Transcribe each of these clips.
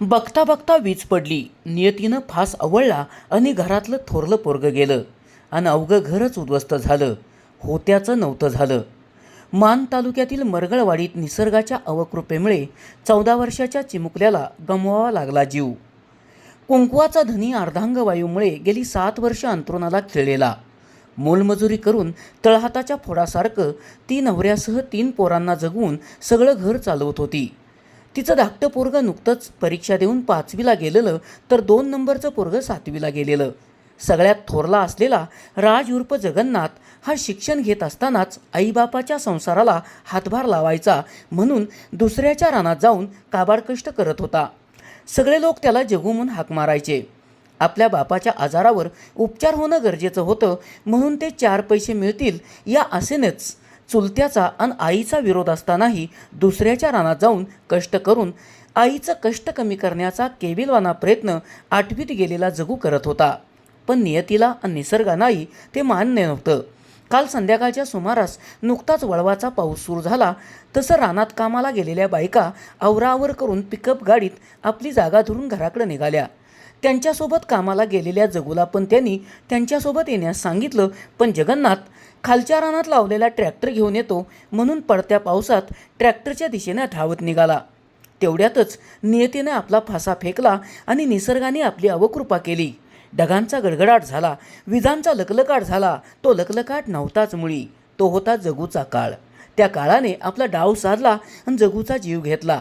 बघता बघता वीज पडली. नियतीनं फास आवळला आणि घरातलं थोरलं पोरगं गेलं. आणि अवघं घरच उद्ध्वस्त झालं. होत्याचं नव्हतं झालं. मान तालुक्यातील मरगळवाडीत निसर्गाच्या अवकृपेमुळे चौदा वर्षाच्या चिमुकल्याला गमवावा लागला जीव. कुंकवाचा धनी अर्धांगवायूमुळे गेली सात वर्ष अंतरुणाला खिळलेला. मोलमजुरी करून तळहाताच्या फोडासारखं ती नवऱ्यासह तीन पोरांना जगवून सगळं घर चालवत होती. तिचं धाकटं पोरगं नुकतंच परीक्षा देऊन पाचवीला गेलेलं तर दोन नंबरचं पोरगं सातवीला गेलेलं. सगळ्यात थोरला असलेला राज उर्फ जगन्नाथ हा शिक्षण घेत असतानाच आईबापाच्या संसाराला हातभार लावायचा म्हणून दुसऱ्याच्या रानात जाऊन काबाड कष्ट करत होता. सगळे लोक त्याला जगू म्हणून हाक मारायचे. आपल्या बापाच्या आजारावर उपचार होणं गरजेचं होतं म्हणून ते चार पैसे मिळतील या आसेनेच चुलत्याचा आणि आईचा विरोध असतानाही दुसऱ्याच्या रानात जाऊन कष्ट करून आईचं कष्ट कमी करण्याचा केविलवाना प्रयत्न आठवीत गेलेला जगू करत होता. पण नियतीला आणि निसर्गानाही ते मान्य नव्हतं. काल संध्याकाळच्या सुमारास नुकताच वळवाचा पाऊस सुरू झाला. तसं रानात कामाला गेलेल्या बायका आवरावर करून पिकअप गाडीत आपली जागा धरून घराकडे निघाल्या. त्यांच्यासोबत कामाला गेलेल्या जगूला पण त्यांनी त्यांच्यासोबत येण्यास सांगितलं पण जगन्नाथ खालच्या रानात लावलेला ट्रॅक्टर घेऊन येतो म्हणून पडत्या पावसात ट्रॅक्टरच्या दिशेने धावत निघाला. तेवढ्यातच नियतीने आपला फासा फेकला आणि निसर्गाने आपली अवकृपा केली. ढगांचा गडगडाट झाला विजांचा लकलकाट झाला तो लकलकाट नव्हताच मुळी तो होता जगूचा काळ. त्या काळाने आपला डाव साधला आणि जगूचा जीव घेतला.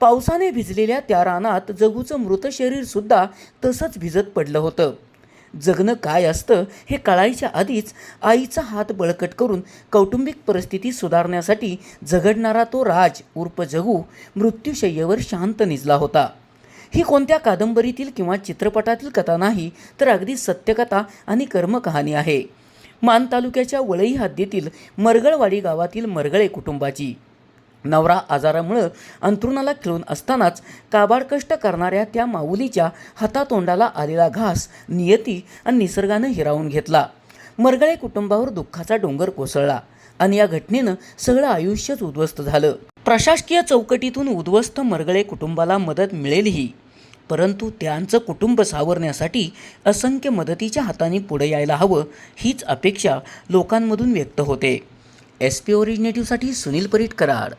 पावसाने भिजलेल्या त्या रानात जगूचं मृत शरीरसुद्धा तसंच भिजत पडलं होतं. जगणं काय असतं हे कळायच्या आधीच आईचा हात बळकट करून कौटुंबिक परिस्थिती सुधारण्यासाठी झगडणारा तो राज उर्फ जगू मृत्यूशय्येवर शांत निजला होता. ही कोणत्या कादंबरीतील किंवा चित्रपटातील कथा नाही तर अगदी सत्यकथा आणि कर्मकहाणी आहे. मान तालुक्याच्या वळई हद्दीतील मरगळवाडी गावातील मरगळे कुटुंबाची. नवरा आजारामुळं अंथरुणाला खिळून असतानाच काबाडकष्ट करणाऱ्या त्या माऊलीच्या हातातोंडाला आलेला घास नियती आणि निसर्गानं हिरावून घेतला. मरगळे कुटुंबावर दुःखाचा डोंगर कोसळला आणि या घटनेनं सगळं आयुष्यच उद्ध्वस्त झालं. प्रशासकीय चौकटीतून उद्ध्वस्त मरगळे कुटुंबाला मदत मिळेलही. परंतु त्यांचं कुटुंब सावरण्यासाठी असंख्य मदतीच्या हाताने पुढे यायला हवं हीच अपेक्षा लोकांमधून व्यक्त होते. एस पी ओरिजिनेटिव्हसाठी सुनील परीट कराड